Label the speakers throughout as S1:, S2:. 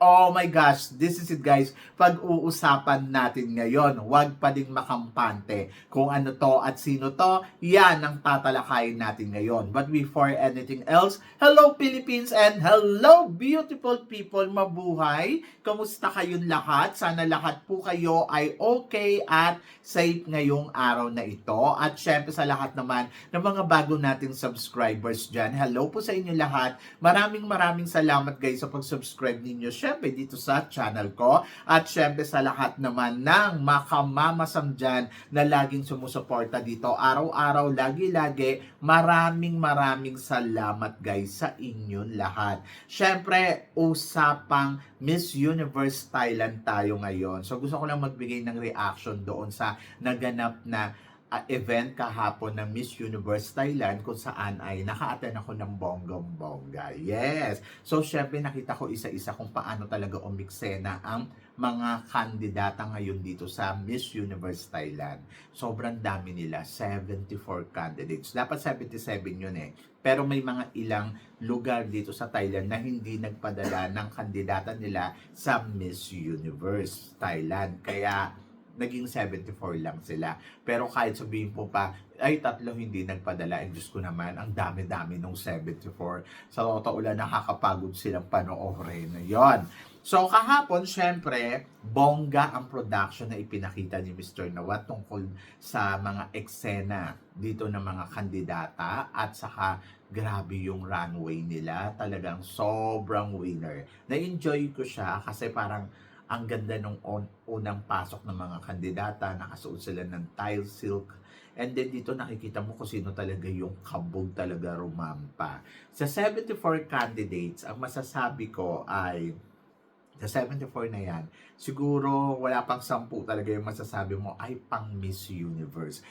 S1: Oh my gosh, this is it guys. Pag-uusapan natin ngayon, huwag pa din makampante. Kung ano to at sino to, yan ang tatalakayin natin ngayon. But before anything else, hello Philippines and hello beautiful people, mabuhay! Kamusta kayong lahat? Sana lahat po kayo ay okay at safe ngayong araw na ito. At syempre sa lahat naman ng mga bago nating subscribers dyan, hello po sa inyo lahat. Maraming maraming salamat guys sa pag-subscribe ninyo. Syempre dito sa channel ko. At syempre sa lahat naman ng makamamasam dyan na laging sumusuporta dito. Araw-araw, lagi-lagi. Maraming maraming salamat guys sa inyong lahat. Syempre, usapang Miss Universe Thailand tayo ngayon. So gusto ko lang magbigay ng reaction doon sa naganap na uh, event kahapon ng Miss Universe Thailand kung saan ay naka-attend ako ng bonggong-bongga. Yes! So, syempre nakita ko isa-isa kung paano talaga umiksena ang mga kandidata ngayon dito sa Miss Universe Thailand. Sobrang dami nila, 74 candidates. Dapat 77 yun eh. Pero may mga ilang lugar dito sa Thailand na hindi nagpadala ng kandidata nila sa Miss Universe Thailand. Kaya naging 74 lang sila. Pero kahit sabihin po pa, ay tatlo hindi nagpadala. And Diyos ko naman, ang dami-dami nung 74. Sa totoo lang, nakakapagod silang panoorin. Yon. So kahapon, syempre, bongga ang production na ipinakita ni Mr. Nawat tungkol sa mga eksena dito ng mga kandidata at saka grabe yung runway nila. Talagang sobrang winner. Na-enjoy ko siya kasi parang ang ganda nung on, unang pasok ng mga kandidata, nakasuot sila ng tile silk. And then dito nakikita mo kung sino talaga yung kabog talaga rumampa. Sa 74 candidates, ang masasabi ko ay sa 74 na yan, siguro wala pang 10 talaga yung masasabi mo ay pang Miss Universe.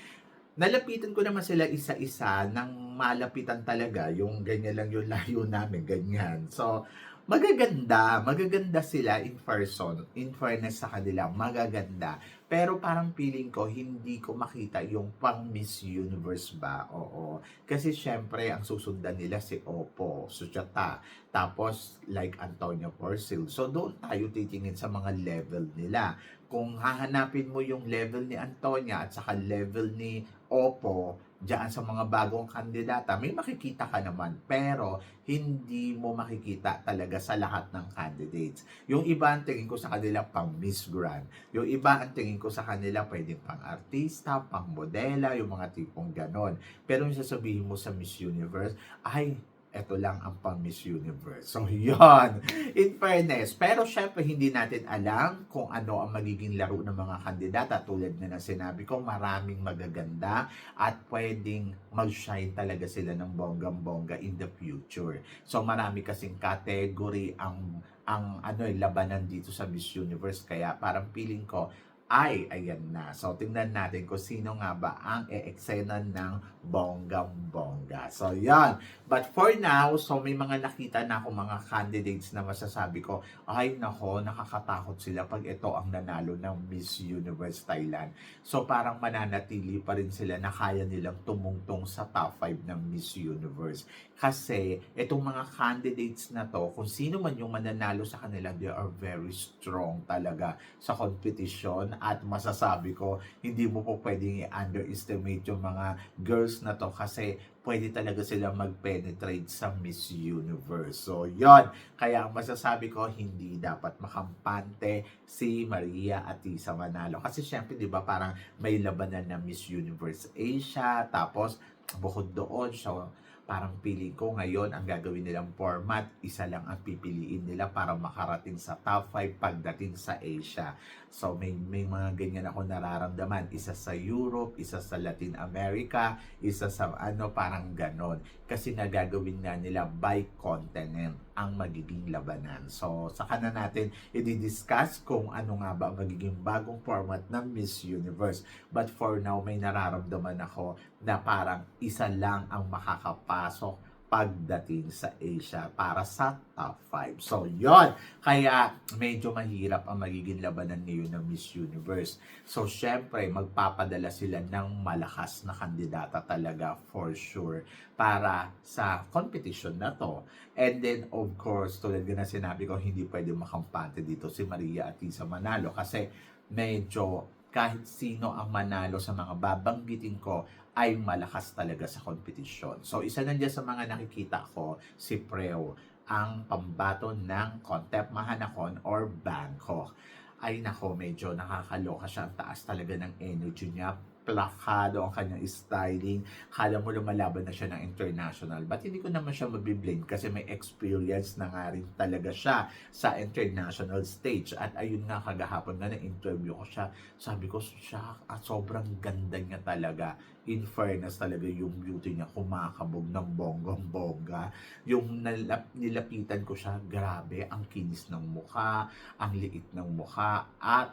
S1: Nalapitan ko naman sila isa-isa nang malapitan talaga, yung ganyan lang yung layo namin, ganyan. So, magaganda, magaganda sila in person, in fairness sa kanila, magaganda. Pero parang feeling ko, hindi ko makita yung pang Miss Universe ba? Oo. Kasi syempre, ang susundan nila si Oppo, Suchata, tapos like Antonio Porcel. So doon tayo titingin sa mga level nila. Kung hahanapin mo yung level ni Antonia at saka level ni Oppo, diyan sa mga bagong kandidata, may makikita ka naman. Pero, hindi mo makikita talaga sa lahat ng candidates. Yung iba ang tingin ko sa kanila pang Miss Grand. Yung iba ang tingin ko sa kanila pwedeng pang artista, pang modela, yung mga tipong ganon. Pero yung sasabihin mo sa Miss Universe, ay, eto lang ang pang Miss Universe. So, yon In fairness. Pero syempre, hindi natin alam kung ano ang magiging laro ng mga kandidata. Tulad na na sinabi ko, maraming magaganda at pwedeng mag-shine talaga sila ng bonggang-bongga in the future. So, marami kasing category ang ang ano eh, labanan dito sa Miss Universe. Kaya parang feeling ko, ay, ayan na. So, tingnan natin kung sino nga ba ang e-eksena ng bonggang-bongga. So, yan. But for now, so may mga nakita na ako mga candidates na masasabi ko, ay nako, nakakatakot sila pag ito ang nanalo ng Miss Universe Thailand. So, parang mananatili pa rin sila na kaya nilang tumungtong sa top 5 ng Miss Universe. Kasi, itong mga candidates na to, kung sino man yung mananalo sa kanila, they are very strong talaga sa competition at masasabi ko, hindi mo po pwedeng i-underestimate yung mga girls na to kasi pwede talaga sila mag-penetrate sa Miss Universe. So, yon Kaya masasabi ko, hindi dapat makampante si Maria Atisa Manalo. Kasi syempre, di ba, parang may labanan na Miss Universe Asia, tapos bukod doon, so parang pili ko ngayon ang gagawin nilang format, isa lang ang pipiliin nila para makarating sa top 5 pagdating sa Asia. So may, may mga ganyan ako nararamdaman. Isa sa Europe, isa sa Latin America, isa sa ano parang ganon. Kasi nagagawin nga nila by continent ang magiging labanan. So saka na natin i-discuss kung ano nga ba ang magiging bagong format ng Miss Universe. But for now, may nararamdaman ako na parang isa lang ang makakapasok pagdating sa Asia para sa top 5. So, yon Kaya, medyo mahirap ang magiging labanan ngayon ng Miss Universe. So, syempre, magpapadala sila ng malakas na kandidata talaga for sure para sa competition na to. And then, of course, tulad na sinabi ko, hindi pwede makampante dito si Maria Atisa Manalo kasi medyo kahit sino ang manalo sa mga babanggitin ko ay malakas talaga sa kompetisyon. So, isa na dyan sa mga nakikita ko, si Preo, ang pambato ng Contep Mahanakon or Bangkok. Ay nako, medyo nakakaloka siya. Ang taas talaga ng energy niya. Plakado ang kanyang styling. Kala mo lumalaban na siya ng international. But hindi ko naman siya mabiblame kasi may experience na nga rin talaga siya sa international stage. At ayun nga, kagahapon na na-interview ko siya. Sabi ko, siya, at sobrang ganda niya talaga. In fairness talaga yung beauty niya, kumakabog ng bonggang-bongga. Yung nalap, nilapitan ko siya, grabe, ang kinis ng mukha, ang liit ng mukha, at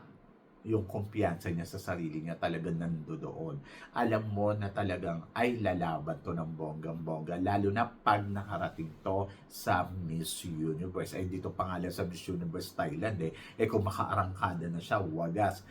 S1: yung kumpiyansa niya sa sarili niya talagang nandoon. Alam mo na talagang ay lalaban to ng bonggang-bongga, lalo na pag nakarating to sa Miss Universe. Ay dito pangalan sa Miss Universe Thailand eh. Eh kung makaarangkada na siya, wagas.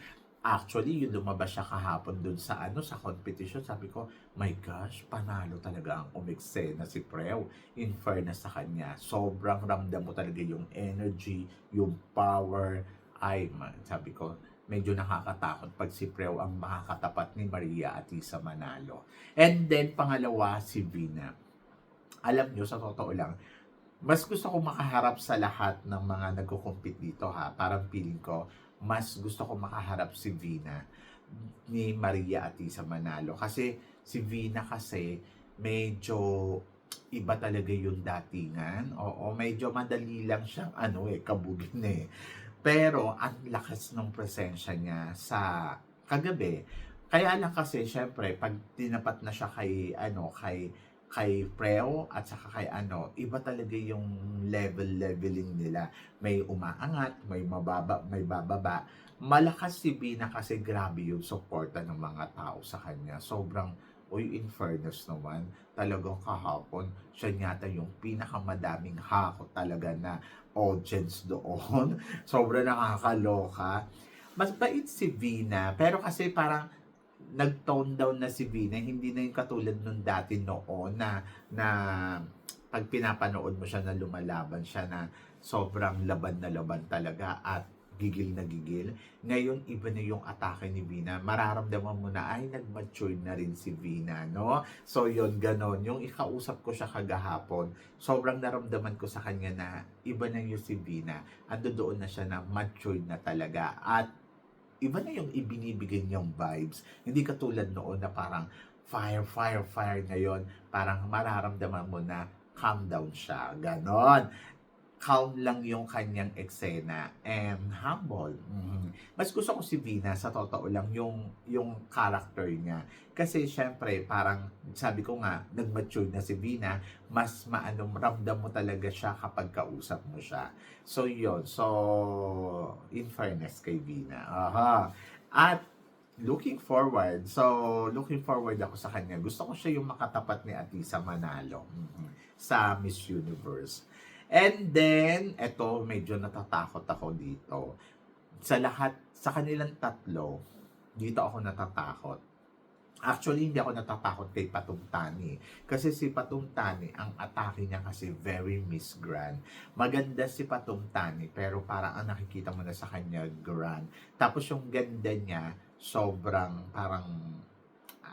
S1: Actually, yung lumabas siya kahapon dun sa ano sa competition, sabi ko, my gosh, panalo talaga ang umeksena si Preo. In fairness sa kanya, sobrang ramdam mo talaga yung energy, yung power. Ay, man, sabi ko, medyo nakakatakot pag si Preo ang makakatapat ni Maria at Isa Manalo. And then, pangalawa, si Vina. Alam nyo, sa totoo lang, mas gusto ko makaharap sa lahat ng mga nagko-compete dito ha. Parang feeling ko, mas gusto ko makaharap si Vina ni Maria at Isa Manalo. Kasi si Vina kasi medyo iba talaga yung datingan. Oo, medyo madali lang siyang ano eh, kabugin eh. Pero ang lakas ng presensya niya sa kagabi. Kaya lang kasi syempre pag tinapat na siya kay ano kay kay Preo at saka kay ano, iba talaga yung level leveling nila. May umaangat, may mababa, may bababa. Malakas si Bina kasi grabe yung suporta ng mga tao sa kanya. Sobrang Uy, in fairness naman, talagang kahapon, siya yata yung pinakamadaming hako talaga na audience doon. Sobra nakakaloka. Mas bait si Vina, pero kasi parang nag-tone down na si Vina, hindi na yung katulad nung dati noon na, na pag pinapanood mo siya na lumalaban siya na sobrang laban na laban talaga at gigil na gigil. Ngayon, iba na yung atake ni Vina. Mararamdaman mo na, ay, nag-mature na rin si Vina, no? So, yon ganon. Yung ikausap ko siya kagahapon, sobrang naramdaman ko sa kanya na iba na yung si Vina. Ando doon na siya na mature na talaga. At iba na yung ibinibigay niyang vibes. Hindi katulad noon na parang fire, fire, fire ngayon. Parang mararamdaman mo na calm down siya. Ganon calm lang yung kanyang eksena and humble. Mhm. Mas gusto ko si Vina sa totoo lang yung yung character niya. Kasi syempre parang sabi ko nga nag-mature na si Vina, mas maano ramdam mo talaga siya kapag kausap mo siya. So yon. So in fairness kay Vina. Aha. At looking forward. So, looking forward ako sa kanya. Gusto ko siya yung makatapat ni Atisa Manalo mhm, sa Miss Universe. And then, eto, medyo natatakot ako dito. Sa lahat, sa kanilang tatlo, dito ako natatakot. Actually, hindi ako natatakot kay Patungtani. Kasi si Patungtani, ang atake niya kasi very Miss Grand. Maganda si Patungtani, pero parang ang nakikita mo na sa kanya, grand. Tapos yung ganda niya, sobrang parang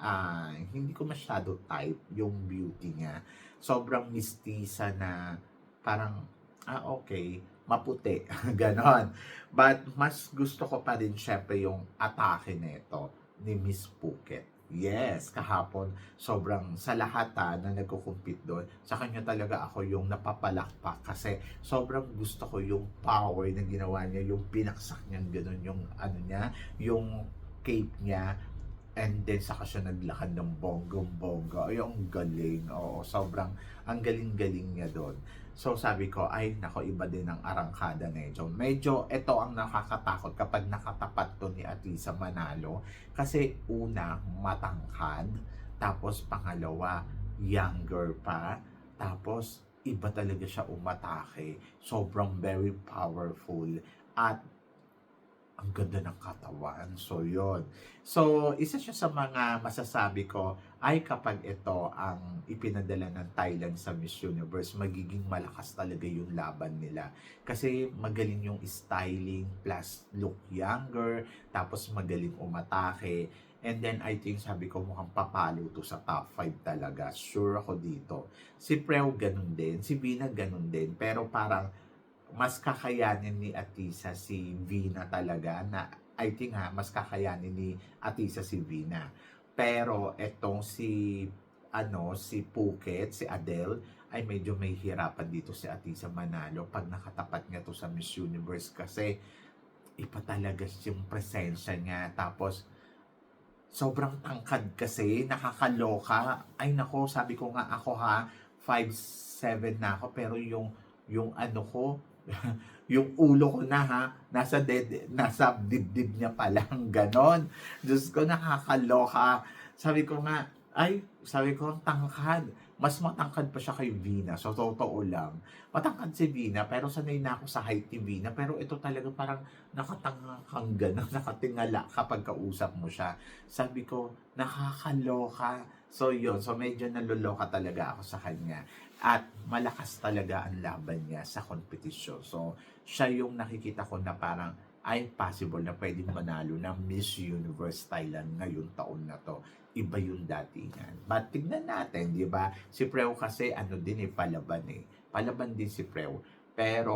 S1: ah, hindi ko masyado type yung beauty niya. Sobrang mistisa na parang, ah okay, maputi, ganon. But mas gusto ko pa rin syempre yung atake nito ni Miss Phuket. Yes, kahapon, sobrang sa lahat ha, na nagko-compete doon, sa kanya talaga ako yung napapalakpak kasi sobrang gusto ko yung power na ginawa niya, yung pinaksak niya, ganun, yung ano niya, yung cape niya, and then saka siya naglakad ng bonggong-bongga. Ay, ang galing. Oo, sobrang, ang galing-galing niya doon. So sabi ko, ay nako iba din ang arangkada na ito. Medyo ito ang nakakatakot kapag nakatapat to ni Atisa Manalo. Kasi una, matangkad. Tapos pangalawa, younger pa. Tapos, iba talaga siya umatake. Sobrang very powerful. At ang ganda ng katawan. So, yon So, isa siya sa mga masasabi ko ay kapag ito ang ipinadala ng Thailand sa Miss Universe, magiging malakas talaga yung laban nila. Kasi magaling yung styling plus look younger, tapos magaling umatake. And then, I think, sabi ko, mukhang papalo to sa top 5 talaga. Sure ako dito. Si Preo, ganun din. Si Vina, ganun din. Pero parang, mas kakayanin ni Atisa si Vina talaga na I think ha, mas kakayanin ni Atisa si Vina. Pero etong si ano, si Phuket, si Adele, ay medyo may hirapan dito si Atisa Manalo pag nakatapat niya to sa Miss Universe kasi iba talaga yung presensya niya. Tapos, sobrang tangkad kasi, nakakaloka. Ay nako, sabi ko nga ako ha, 5'7 na ako, pero yung, yung ano ko, yung ulo ko na ha, nasa dead, nasa dibdib niya pa lang, ganon. Diyos ko, nakakaloka. Sabi ko nga, ay, sabi ko, ang tangkad. Mas matangkad pa siya kay Vina. So, totoo lang. Matangkad si Vina, pero sanay na ako sa height ni Vina. Pero ito talaga parang nakatangang gano'n, nakatingala kapag kausap mo siya. Sabi ko, nakakaloka. So, yun. So, medyo naluloka talaga ako sa kanya. At malakas talaga ang laban niya sa kompetisyon. So, siya yung nakikita ko na parang ay possible na pwedeng manalo ng Miss Universe Thailand ngayong taon na to. Iba yung datingan. But tignan natin, di ba? Si Preo kasi ano din eh, palaban eh. Palaban din si Preo. Pero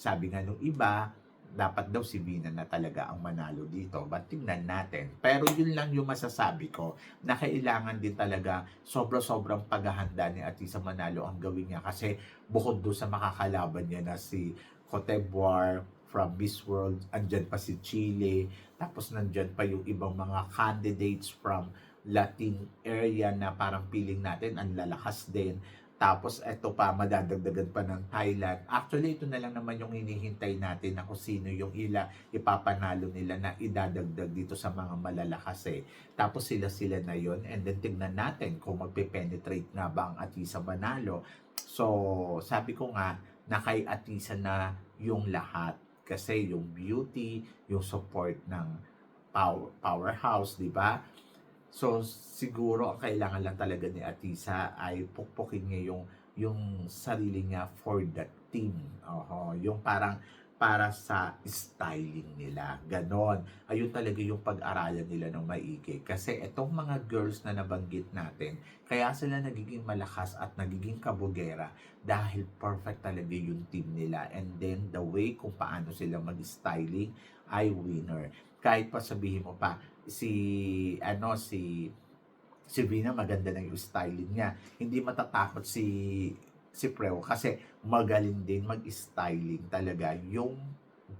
S1: sabi nga nung iba, dapat daw si Vina na talaga ang manalo dito. But tingnan natin. Pero yun lang yung masasabi ko na kailangan din talaga sobra-sobrang paghahanda ni Atisa Manalo ang gawin niya. Kasi bukod doon sa makakalaban niya na si Cote d'Ivoire from Miss World, andyan pa si Chile, tapos nandyan pa yung ibang mga candidates from Latin area na parang feeling natin ang lalakas din. Tapos ito pa, madadagdagan pa ng Thailand. Actually, ito na lang naman yung hinihintay natin na kung sino yung ila ipapanalo nila na idadagdag dito sa mga malalakas eh. Tapos sila-sila na yon and then tignan natin kung magpe-penetrate nga ba ang Atisa Manalo. So, sabi ko nga, na kay Atisa na yung lahat. Kasi yung beauty, yung support ng power, powerhouse, di ba? So, siguro ang kailangan lang talaga ni Atisa ay pukpukin niya yung, yung sarili niya for the team. Oho, yung parang para sa styling nila. Ganon. Ayun talaga yung pag-aralan nila ng maigi. Kasi itong mga girls na nabanggit natin, kaya sila nagiging malakas at nagiging kabugera dahil perfect talaga yung team nila. And then, the way kung paano sila mag-styling ay winner. Kahit pa sabihin mo pa, si, ano, si, si Vina maganda yung styling niya. Hindi matatakot si si Preo kasi magaling din mag-styling talaga yung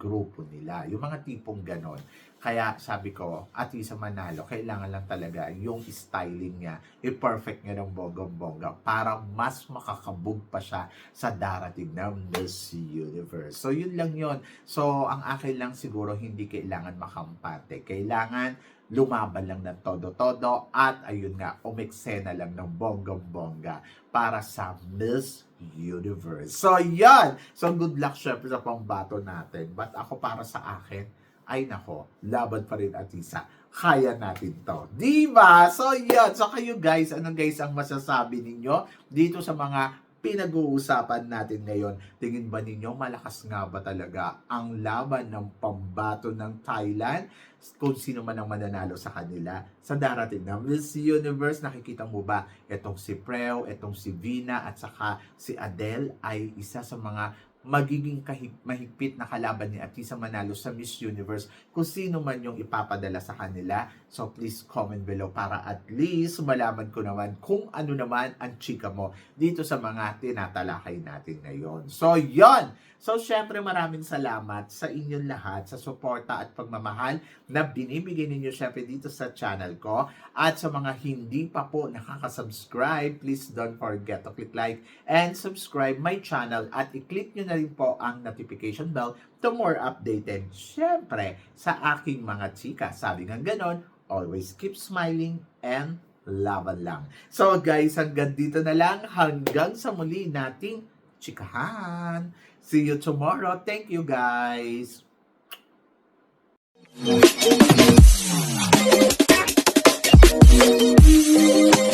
S1: grupo nila. Yung mga tipong ganon. Kaya sabi ko, at sa Manalo, kailangan lang talaga yung styling niya, i-perfect niya ng bonggang-bongga para mas makakabog pa siya sa darating na Miss Universe. So, yun lang yun. So, ang akin lang siguro, hindi kailangan makampante. Kailangan lumaban lang ng todo-todo at ayun nga, umeksena lang ng bonggang-bongga para sa Miss Universe. So, yan! So, good luck syempre sa pangbato natin. But ako para sa akin, ay nako, laban pa rin Atisa. Kaya natin to. Di ba? So, yan. So, kayo guys, ano guys ang masasabi ninyo dito sa mga pinag-uusapan natin ngayon. Tingin ba ninyo malakas nga ba talaga ang laban ng pambato ng Thailand? Kung sino man ang mananalo sa kanila sa darating na Miss Universe, nakikita mo ba itong si Preo, itong si Vina at saka si Adele ay isa sa mga magiging kahip, mahigpit na kalaban ni Atisa Manalo sa Miss Universe kung sino man yung ipapadala sa kanila. So please comment below para at least malaman ko naman kung ano naman ang chika mo dito sa mga tinatalakay natin ngayon. So yon So syempre maraming salamat sa inyong lahat sa suporta at pagmamahal na binibigay ninyo syempre dito sa channel ko. At sa mga hindi pa po nakaka-subscribe, please don't forget to click like and subscribe my channel at i-click nyo na rin po ang notification bell to more updated, syempre, sa aking mga chika. Sabi nga ganon, always keep smiling and laban lang. So guys, hanggang dito na lang. Hanggang sa muli nating chikahan. See you tomorrow. Thank you guys. Thank you.